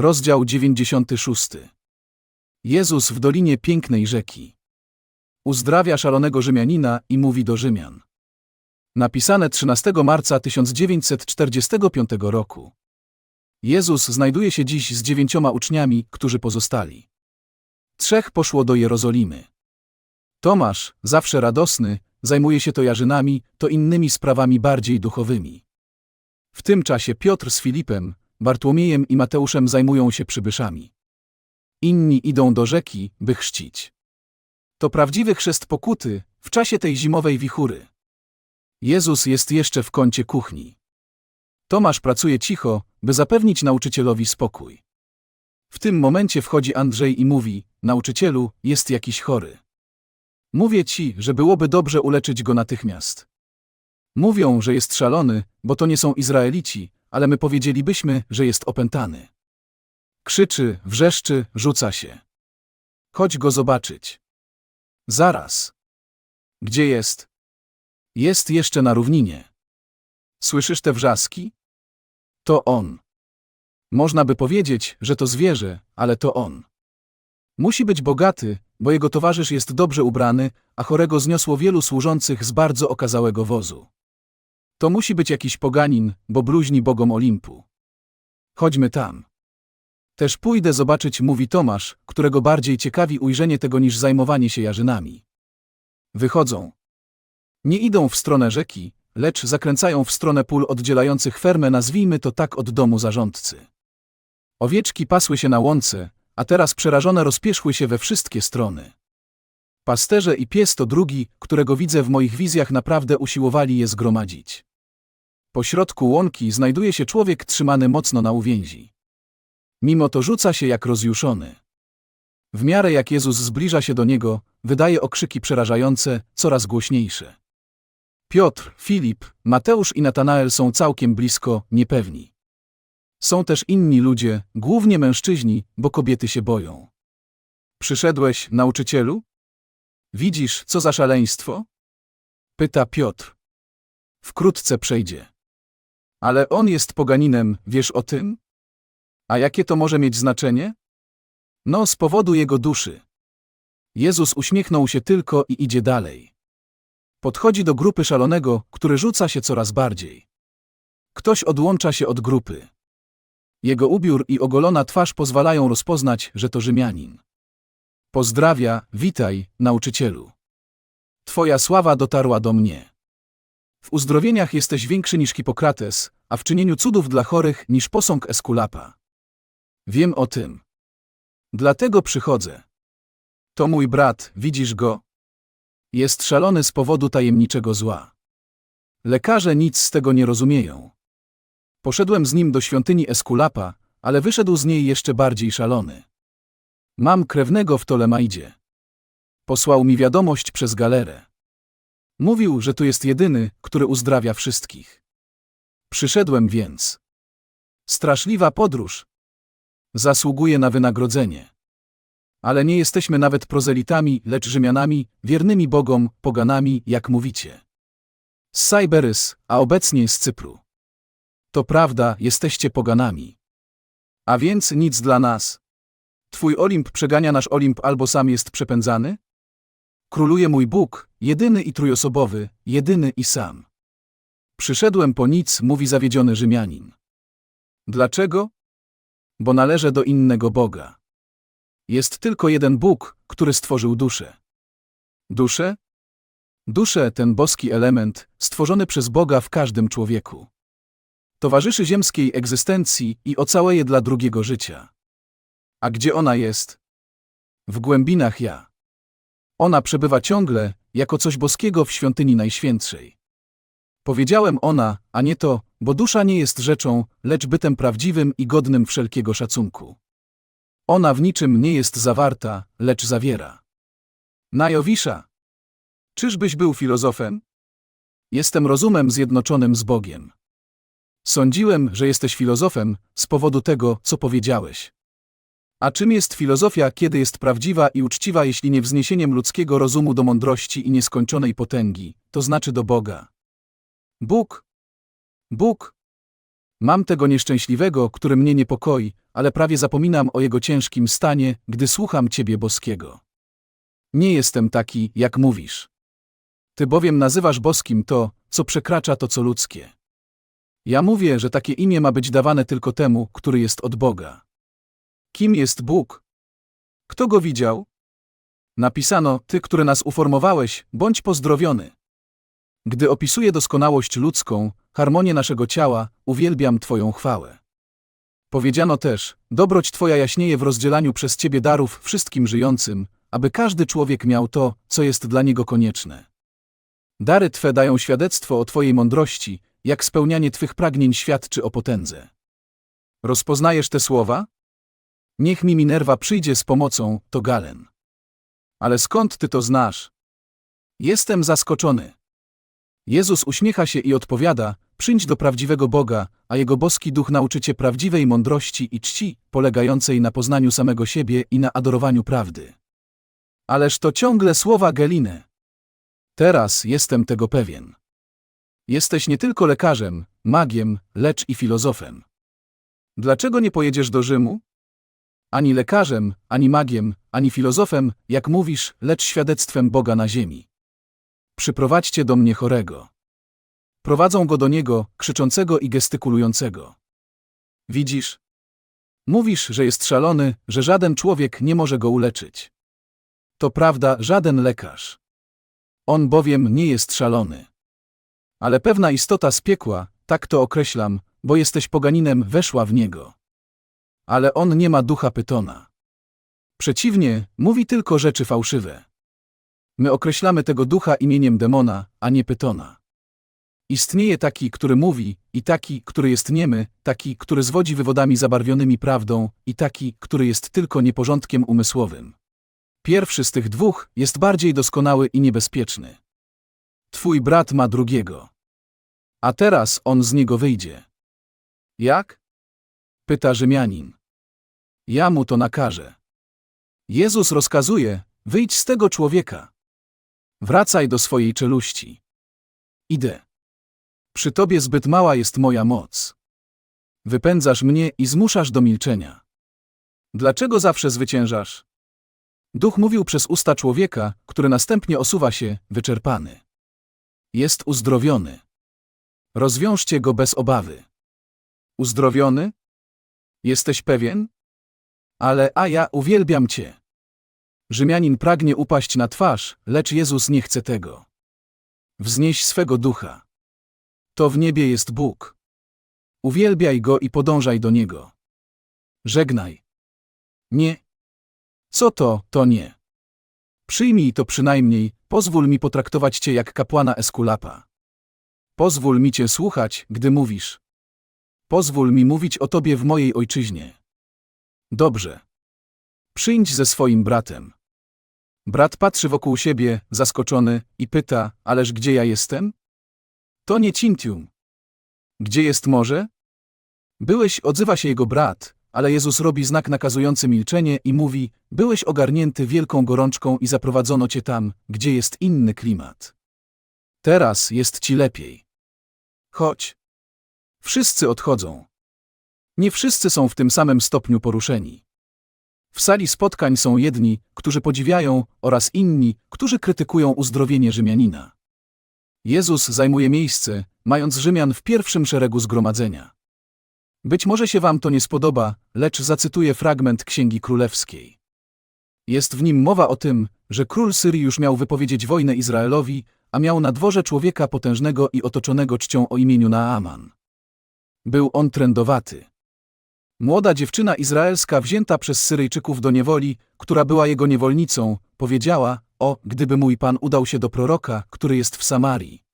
Rozdział 96. Jezus w Dolinie Pięknej Rzeki. Uzdrawia szalonego Rzymianina i mówi do Rzymian. Napisane 13 marca 1945 roku. Jezus znajduje się dziś z dziewięcioma uczniami, którzy pozostali. Trzech poszło do Jerozolimy. Tomasz, zawsze radosny, zajmuje się to jarzynami, to innymi sprawami bardziej duchowymi. W tym czasie Piotr z Filipem, Bartłomiejem i Mateuszem zajmują się przybyszami. Inni idą do rzeki, by chrzcić. To prawdziwy chrzest pokuty w czasie tej zimowej wichury. Jezus jest jeszcze w kącie kuchni. Tomasz pracuje cicho, by zapewnić nauczycielowi spokój. W tym momencie wchodzi Andrzej i mówi: Nauczycielu, jest jakiś chory. Mówię ci, że byłoby dobrze uleczyć go natychmiast. Mówią, że jest szalony, bo to nie są Izraelici, ale my powiedzielibyśmy, że jest opętany. Krzyczy, wrzeszczy, rzuca się. Chodź go zobaczyć. Zaraz. Gdzie jest? Jest jeszcze na równinie. Słyszysz te wrzaski? To on. Można by powiedzieć, że to zwierzę, ale to on. Musi być bogaty, bo jego towarzysz jest dobrze ubrany, a chorego zniosło wielu służących z bardzo okazałego wozu. To musi być jakiś poganin, bo bluźni bogom Olimpu. Chodźmy tam. Też pójdę zobaczyć, mówi Tomasz, którego bardziej ciekawi ujrzenie tego niż zajmowanie się jarzynami. Wychodzą. Nie idą w stronę rzeki, lecz zakręcają w stronę pól oddzielających fermę, nazwijmy to tak, od domu zarządcy. Owieczki pasły się na łące, a teraz przerażone rozpieszły się we wszystkie strony. Pasterze i pies to drugi, którego widzę w moich wizjach, naprawdę usiłowali je zgromadzić. Po środku łąki znajduje się człowiek trzymany mocno na uwięzi. Mimo to rzuca się jak rozjuszony. W miarę jak Jezus zbliża się do niego, wydaje okrzyki przerażające, coraz głośniejsze. Piotr, Filip, Mateusz i Natanael są całkiem blisko, niepewni. Są też inni ludzie, głównie mężczyźni, bo kobiety się boją. Przyszedłeś, nauczycielu? Widzisz, co za szaleństwo? Pyta Piotr. Wkrótce przejdzie. Ale on jest poganinem, wiesz o tym? A jakie to może mieć znaczenie? No, z powodu jego duszy. Jezus uśmiechnął się tylko i idzie dalej. Podchodzi do grupy szalonego, który rzuca się coraz bardziej. Ktoś odłącza się od grupy. Jego ubiór i ogolona twarz pozwalają rozpoznać, że to Rzymianin. Pozdrawia, witaj, nauczycielu. Twoja sława dotarła do mnie. W uzdrowieniach jesteś większy niż Hipokrates, a w czynieniu cudów dla chorych niż posąg Eskulapa. Wiem o tym. Dlatego przychodzę. To mój brat, widzisz go? Jest szalony z powodu tajemniczego zła. Lekarze nic z tego nie rozumieją. Poszedłem z nim do świątyni Eskulapa, ale wyszedł z niej jeszcze bardziej szalony. Mam krewnego w Tolemaidzie. Posłał mi wiadomość przez galerę. Mówił, że tu jest jedyny, który uzdrawia wszystkich. Przyszedłem więc. Straszliwa podróż. Zasługuje na wynagrodzenie. Ale nie jesteśmy nawet prozelitami, lecz Rzymianami, wiernymi bogom, poganami, jak mówicie. Z Cyberys, a obecnie z Cypru. To prawda, jesteście poganami. A więc nic dla nas. Twój Olimp przegania nasz Olimp albo sam jest przepędzany? Króluje mój Bóg, jedyny i trójosobowy, jedyny i sam. Przyszedłem po nic, mówi zawiedziony Rzymianin. Dlaczego? Bo należę do innego Boga. Jest tylko jeden Bóg, który stworzył duszę. Duszę? Duszę, ten boski element, stworzony przez Boga w każdym człowieku. Towarzyszy ziemskiej egzystencji i ocaleje dla drugiego życia. A gdzie ona jest? W głębinach ja. Ona przebywa ciągle, jako coś boskiego w świątyni najświętszej. Powiedziałem ona, a nie to, bo dusza nie jest rzeczą, lecz bytem prawdziwym i godnym wszelkiego szacunku. Ona w niczym nie jest zawarta, lecz zawiera. Najowisza. Czyżbyś był filozofem? Jestem rozumem zjednoczonym z Bogiem. Sądziłem, że jesteś filozofem z powodu tego, co powiedziałeś. A czym jest filozofia, kiedy jest prawdziwa i uczciwa, jeśli nie wzniesieniem ludzkiego rozumu do mądrości i nieskończonej potęgi, to znaczy do Boga? Bóg. Bóg. Mam tego nieszczęśliwego, który mnie niepokoi, ale prawie zapominam o jego ciężkim stanie, gdy słucham Ciebie boskiego. Nie jestem taki, jak mówisz. Ty bowiem nazywasz boskim to, co przekracza to, co ludzkie. Ja mówię, że takie imię ma być dawane tylko temu, który jest od Boga. Kim jest Bóg? Kto go widział? Napisano, Ty, który nas uformowałeś, bądź pozdrowiony. Gdy opisuję doskonałość ludzką, harmonię naszego ciała, uwielbiam Twoją chwałę. Powiedziano też, dobroć Twoja jaśnieje w rozdzielaniu przez Ciebie darów wszystkim żyjącym, aby każdy człowiek miał to, co jest dla niego konieczne. Dary Twe dają świadectwo o Twojej mądrości, jak spełnianie Twych pragnień świadczy o potędze. Rozpoznajesz te słowa? Niech mi Minerva przyjdzie z pomocą, to Galen. Ale skąd Ty to znasz? Jestem zaskoczony. Jezus uśmiecha się i odpowiada, przyjdź do prawdziwego Boga, a Jego boski duch nauczy Cię prawdziwej mądrości i czci, polegającej na poznaniu samego siebie i na adorowaniu prawdy. Ależ to ciągle słowa Geliny. Teraz jestem tego pewien. Jesteś nie tylko lekarzem, magiem, lecz i filozofem. Dlaczego nie pojedziesz do Rzymu? Ani lekarzem, ani magiem, ani filozofem, jak mówisz, lecz świadectwem Boga na ziemi. Przyprowadźcie do mnie chorego. Prowadzą go do niego, krzyczącego i gestykulującego. Widzisz? Mówisz, że jest szalony, że żaden człowiek nie może go uleczyć. To prawda, żaden lekarz. On bowiem nie jest szalony. Ale pewna istota z piekła, tak to określam, bo jesteś poganinem, weszła w niego. Ale on nie ma ducha pytona. Przeciwnie, mówi tylko rzeczy fałszywe. My określamy tego ducha imieniem demona, a nie pytona. Istnieje taki, który mówi, i taki, który jest niemy, taki, który zwodzi wywodami zabarwionymi prawdą, i taki, który jest tylko nieporządkiem umysłowym. Pierwszy z tych dwóch jest bardziej doskonały i niebezpieczny. Twój brat ma drugiego. A teraz on z niego wyjdzie. Jak? Pyta Rzymianin. Ja mu to nakażę. Jezus rozkazuje, wyjdź z tego człowieka. Wracaj do swojej czeluści. Idę. Przy tobie zbyt mała jest moja moc. Wypędzasz mnie i zmuszasz do milczenia. Dlaczego zawsze zwyciężasz? Duch mówił przez usta człowieka, który następnie osuwa się, wyczerpany. Jest uzdrowiony. Rozwiążcie go bez obawy. Uzdrowiony? Jesteś pewien? Ale a ja uwielbiam cię. Rzymianin pragnie upaść na twarz, lecz Jezus nie chce tego. Wznieś swego ducha. To w niebie jest Bóg. Uwielbiaj go i podążaj do niego. Żegnaj. Nie. Co to, to nie. Przyjmij to przynajmniej, pozwól mi potraktować cię jak kapłana Eskulapa. Pozwól mi cię słuchać, gdy mówisz. Pozwól mi mówić o tobie w mojej ojczyźnie. Dobrze. Przyjdź ze swoim bratem. Brat patrzy wokół siebie, zaskoczony, i pyta, ależ gdzie ja jestem? To nie Cintium. Gdzie jest morze? Byłeś, odzywa się jego brat, ale Jezus robi znak nakazujący milczenie i mówi, byłeś ogarnięty wielką gorączką i zaprowadzono cię tam, gdzie jest inny klimat. Teraz jest ci lepiej. Chodź. Wszyscy odchodzą. Nie wszyscy są w tym samym stopniu poruszeni. W sali spotkań są jedni, którzy podziwiają, oraz inni, którzy krytykują uzdrowienie Rzymianina. Jezus zajmuje miejsce, mając Rzymian w pierwszym szeregu zgromadzenia. Być może się wam to nie spodoba, lecz zacytuję fragment Księgi Królewskiej. Jest w nim mowa o tym, że król Syrii już miał wypowiedzieć wojnę Izraelowi, a miał na dworze człowieka potężnego i otoczonego czcią o imieniu Naaman. Był on trędowaty. Młoda dziewczyna izraelska wzięta przez Syryjczyków do niewoli, która była jego niewolnicą, powiedziała, o, gdyby mój pan udał się do proroka, który jest w Samarii.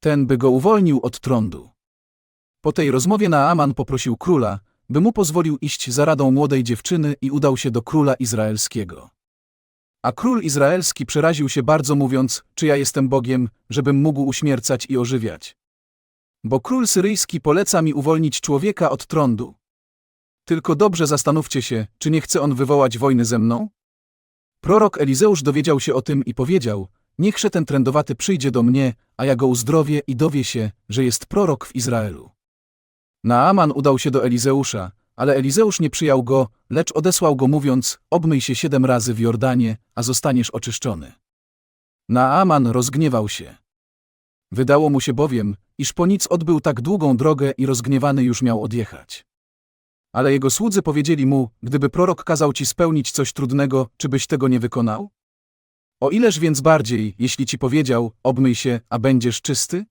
Ten by go uwolnił od trądu. Po tej rozmowie Naaman poprosił króla, by mu pozwolił iść za radą młodej dziewczyny i udał się do króla izraelskiego. A król izraelski przeraził się bardzo mówiąc, czy ja jestem Bogiem, żebym mógł uśmiercać i ożywiać. Bo król syryjski poleca mi uwolnić człowieka od trądu. Tylko dobrze zastanówcie się, czy nie chce on wywołać wojny ze mną? Prorok Elizeusz dowiedział się o tym i powiedział, niechże ten trędowaty przyjdzie do mnie, a ja go uzdrowię i dowie się, że jest prorok w Izraelu. Naaman udał się do Elizeusza, ale Elizeusz nie przyjął go, lecz odesłał go mówiąc, obmyj się siedem razy w Jordanie, a zostaniesz oczyszczony. Naaman rozgniewał się. Wydało mu się bowiem, iż po nic odbył tak długą drogę i rozgniewany już miał odjechać. Ale jego słudzy powiedzieli mu, gdyby prorok kazał ci spełnić coś trudnego, czy byś tego nie wykonał? O ileż więc bardziej, jeśli ci powiedział, obmyj się, a będziesz czysty?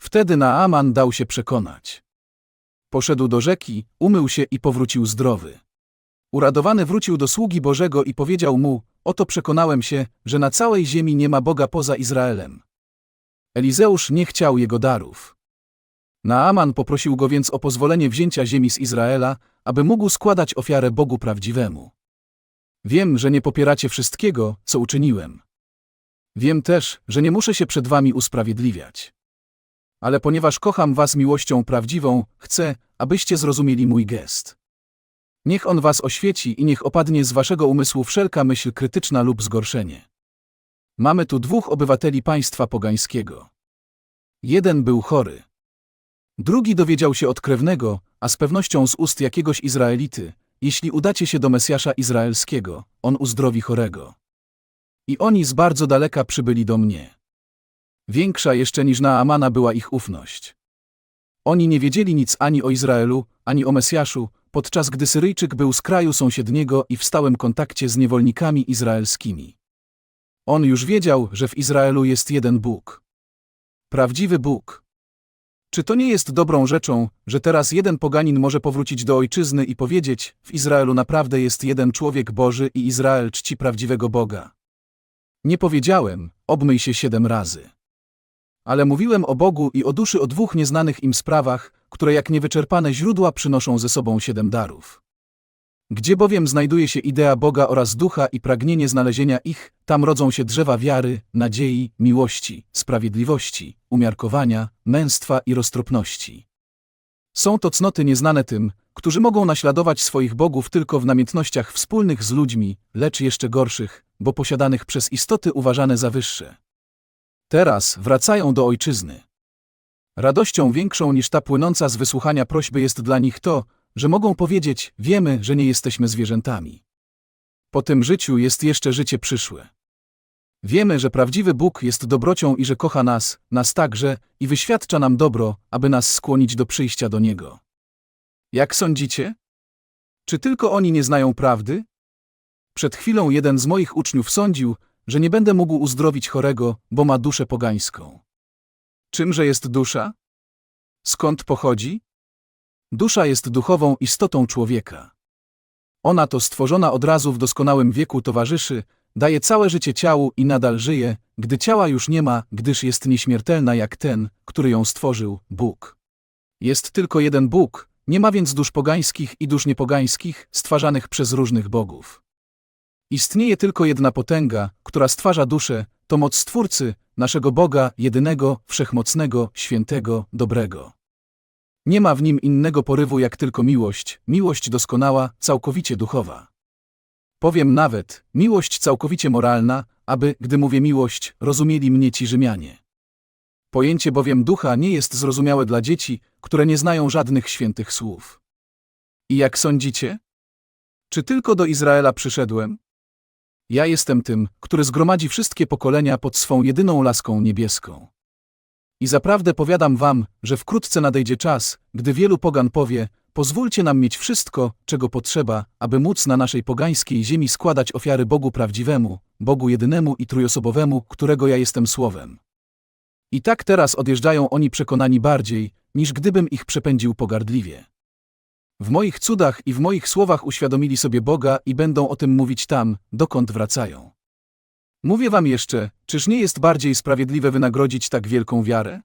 Wtedy Naaman dał się przekonać. Poszedł do rzeki, umył się i powrócił zdrowy. Uradowany wrócił do sługi Bożego i powiedział mu, oto przekonałem się, że na całej ziemi nie ma Boga poza Izraelem. Elizeusz nie chciał jego darów. Naaman poprosił go więc o pozwolenie wzięcia ziemi z Izraela, aby mógł składać ofiarę Bogu prawdziwemu. Wiem, że nie popieracie wszystkiego, co uczyniłem. Wiem też, że nie muszę się przed wami usprawiedliwiać. Ale ponieważ kocham was miłością prawdziwą, chcę, abyście zrozumieli mój gest. Niech on was oświeci i niech opadnie z waszego umysłu wszelka myśl krytyczna lub zgorszenie. Mamy tu dwóch obywateli państwa pogańskiego. Jeden był chory. Drugi dowiedział się od krewnego, a z pewnością z ust jakiegoś Izraelity, jeśli udacie się do Mesjasza Izraelskiego, on uzdrowi chorego. I oni z bardzo daleka przybyli do mnie. Większa jeszcze niż na Amana była ich ufność. Oni nie wiedzieli nic ani o Izraelu, ani o Mesjaszu, podczas gdy Syryjczyk był z kraju sąsiedniego i w stałym kontakcie z niewolnikami izraelskimi. On już wiedział, że w Izraelu jest jeden Bóg. Prawdziwy Bóg. Czy to nie jest dobrą rzeczą, że teraz jeden poganin może powrócić do ojczyzny i powiedzieć, w Izraelu naprawdę jest jeden człowiek Boży i Izrael czci prawdziwego Boga? Nie powiedziałem, obmyj się siedem razy. Ale mówiłem o Bogu i o duszy o dwóch nieznanych im sprawach, które jak niewyczerpane źródła przynoszą ze sobą siedem darów. Gdzie bowiem znajduje się idea Boga oraz ducha i pragnienie znalezienia ich, tam rodzą się drzewa wiary, nadziei, miłości, sprawiedliwości, umiarkowania, męstwa i roztropności. Są to cnoty nieznane tym, którzy mogą naśladować swoich bogów tylko w namiętnościach wspólnych z ludźmi, lecz jeszcze gorszych, bo posiadanych przez istoty uważane za wyższe. Teraz wracają do ojczyzny. Radością większą niż ta płynąca z wysłuchania prośby jest dla nich to, że mogą powiedzieć: Wiemy, że nie jesteśmy zwierzętami. Po tym życiu jest jeszcze życie przyszłe. Wiemy, że prawdziwy Bóg jest dobrocią i że kocha nas, nas także, i wyświadcza nam dobro, aby nas skłonić do przyjścia do Niego. Jak sądzicie? Czy tylko oni nie znają prawdy? Przed chwilą jeden z moich uczniów sądził, że nie będę mógł uzdrowić chorego, bo ma duszę pogańską. Czymże jest dusza? Skąd pochodzi? Dusza jest duchową istotą człowieka. Ona to stworzona od razu w doskonałym wieku towarzyszy, daje całe życie ciału i nadal żyje, gdy ciała już nie ma, gdyż jest nieśmiertelna jak ten, który ją stworzył, Bóg. Jest tylko jeden Bóg, nie ma więc dusz pogańskich i dusz niepogańskich, stwarzanych przez różnych bogów. Istnieje tylko jedna potęga, która stwarza duszę, to moc Stwórcy, naszego Boga, jedynego, wszechmocnego, świętego, dobrego. Nie ma w nim innego porywu jak tylko miłość, miłość doskonała, całkowicie duchowa. Powiem nawet, miłość całkowicie moralna, aby, gdy mówię miłość, rozumieli mnie ci Rzymianie. Pojęcie bowiem ducha nie jest zrozumiałe dla dzieci, które nie znają żadnych świętych słów. I jak sądzicie? Czy tylko do Izraela przyszedłem? Ja jestem tym, który zgromadzi wszystkie pokolenia pod swą jedyną laską niebieską. I zaprawdę powiadam wam, że wkrótce nadejdzie czas, gdy wielu pogan powie, pozwólcie nam mieć wszystko, czego potrzeba, aby móc na naszej pogańskiej ziemi składać ofiary Bogu prawdziwemu, Bogu jedynemu i trójosobowemu, którego ja jestem słowem. I tak teraz odjeżdżają oni przekonani bardziej, niż gdybym ich przepędził pogardliwie. W moich cudach i w moich słowach uświadomili sobie Boga i będą o tym mówić tam, dokąd wracają. Mówię wam jeszcze, czyż nie jest bardziej sprawiedliwe wynagrodzić tak wielką wiarę?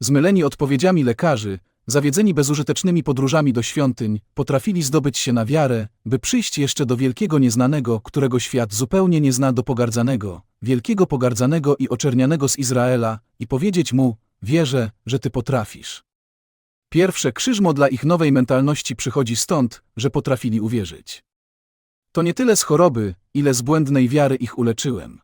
Zmyleni odpowiedziami lekarzy, zawiedzeni bezużytecznymi podróżami do świątyń, potrafili zdobyć się na wiarę, by przyjść jeszcze do wielkiego nieznanego, którego świat zupełnie nie zna do pogardzanego, wielkiego pogardzanego i oczernianego z Izraela, i powiedzieć mu, wierzę, że ty potrafisz. Pierwsze krzyżmo dla ich nowej mentalności przychodzi stąd, że potrafili uwierzyć. To nie tyle z choroby, ile z błędnej wiary ich uleczyłem.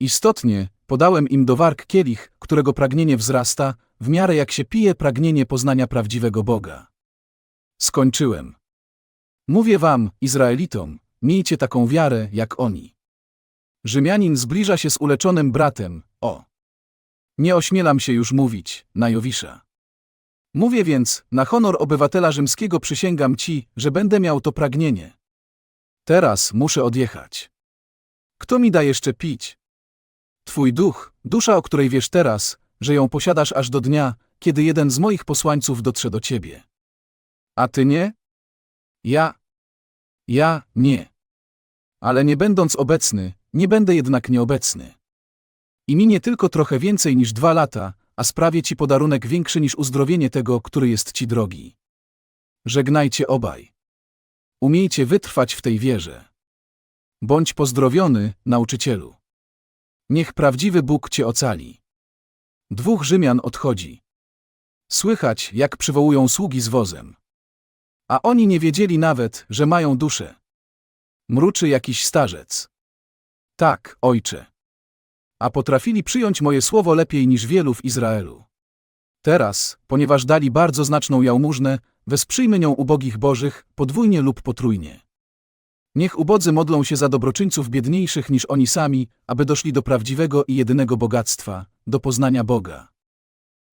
Istotnie, podałem im do warg kielich, którego pragnienie wzrasta, w miarę jak się pije pragnienie poznania prawdziwego Boga. Skończyłem. Mówię wam, Izraelitom, miejcie taką wiarę, jak oni. Rzymianin zbliża się z uleczonym bratem, o. Nie ośmielam się już mówić, na Jowisza. Mówię więc, na honor obywatela rzymskiego przysięgam ci, że będę miał to pragnienie. Teraz muszę odjechać. Kto mi da jeszcze pić? Twój duch, dusza, o której wiesz teraz, że ją posiadasz aż do dnia, kiedy jeden z moich posłańców dotrze do ciebie. A ty nie? Ja. Ja nie. Ale nie będąc obecny, nie będę jednak nieobecny. I minie tylko trochę więcej niż dwa lata, a sprawię ci podarunek większy niż uzdrowienie tego, który jest ci drogi. Żegnajcie obaj. Umiejcie wytrwać w tej wierze. Bądź pozdrowiony, nauczycielu. Niech prawdziwy Bóg cię ocali. Dwóch Rzymian odchodzi. Słychać, jak przywołują sługi z wozem. A oni nie wiedzieli nawet, że mają duszę. Mruczy jakiś starzec. Tak, ojcze. A potrafili przyjąć moje słowo lepiej niż wielu w Izraelu. Teraz, ponieważ dali bardzo znaczną jałmużnę, wesprzyjmy nią ubogich bożych, podwójnie lub potrójnie. Niech ubodzy modlą się za dobroczyńców biedniejszych niż oni sami, aby doszli do prawdziwego i jedynego bogactwa, do poznania Boga.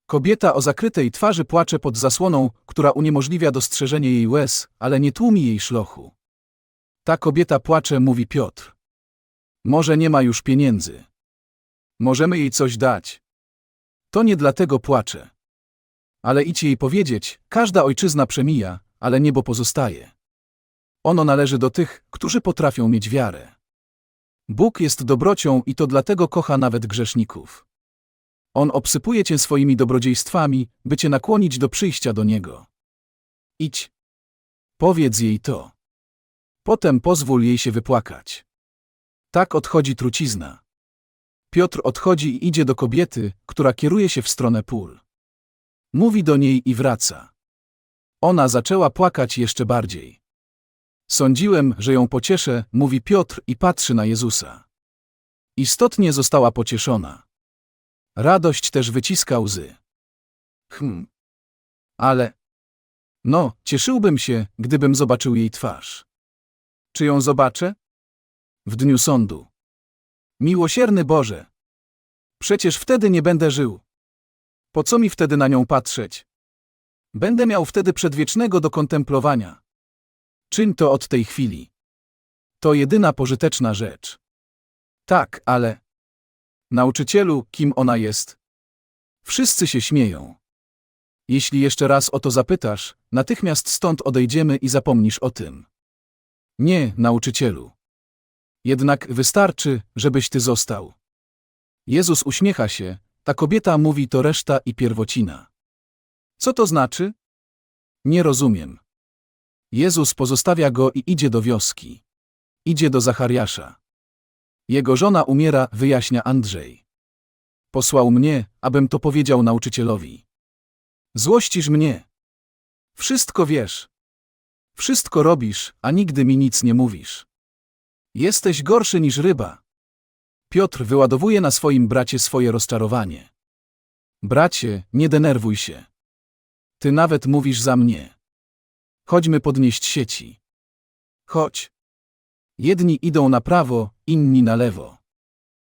Kobieta o zakrytej twarzy płacze pod zasłoną, która uniemożliwia dostrzeżenie jej łez, ale nie tłumi jej szlochu. Ta kobieta płacze, mówi Piotr. Może nie ma już pieniędzy. Możemy jej coś dać. To nie dlatego płacze. Ale idź jej powiedzieć, każda ojczyzna przemija, ale niebo pozostaje. Ono należy do tych, którzy potrafią mieć wiarę. Bóg jest dobrocią i to dlatego kocha nawet grzeszników. On obsypuje cię swoimi dobrodziejstwami, by cię nakłonić do przyjścia do Niego. Idź. Powiedz jej to. Potem pozwól jej się wypłakać. Tak odchodzi trucizna. Piotr odchodzi i idzie do kobiety, która kieruje się w stronę pól. Mówi do niej i wraca. Ona zaczęła płakać jeszcze bardziej. Sądziłem, że ją pocieszę, mówi Piotr i patrzy na Jezusa. Istotnie została pocieszona. Radość też wyciska łzy. Hm. Ale. No, cieszyłbym się, gdybym zobaczył jej twarz. Czy ją zobaczę? W dniu sądu. Miłosierny Boże. Przecież wtedy nie będę żył. Po co mi wtedy na nią patrzeć? Będę miał wtedy przedwiecznego do kontemplowania. Czyń to od tej chwili. To jedyna pożyteczna rzecz. Tak, ale. Nauczycielu, kim ona jest? Wszyscy się śmieją. Jeśli jeszcze raz o to zapytasz, natychmiast stąd odejdziemy i zapomnisz o tym. Nie, nauczycielu. Jednak wystarczy, żebyś ty został. Jezus uśmiecha się, ta kobieta mówi to reszta i pierwocina. Co to znaczy? Nie rozumiem. Jezus pozostawia go i idzie do wioski. Idzie do Zachariasza. Jego żona umiera, wyjaśnia Andrzej. Posłał mnie, abym to powiedział nauczycielowi. Złościsz mnie. Wszystko wiesz. Wszystko robisz, a nigdy mi nic nie mówisz. Jesteś gorszy niż ryba. Piotr wyładowuje na swoim bracie swoje rozczarowanie. Bracie, nie denerwuj się. Ty nawet mówisz za mnie. Chodźmy podnieść sieci. Chodź. Jedni idą na prawo, inni na lewo.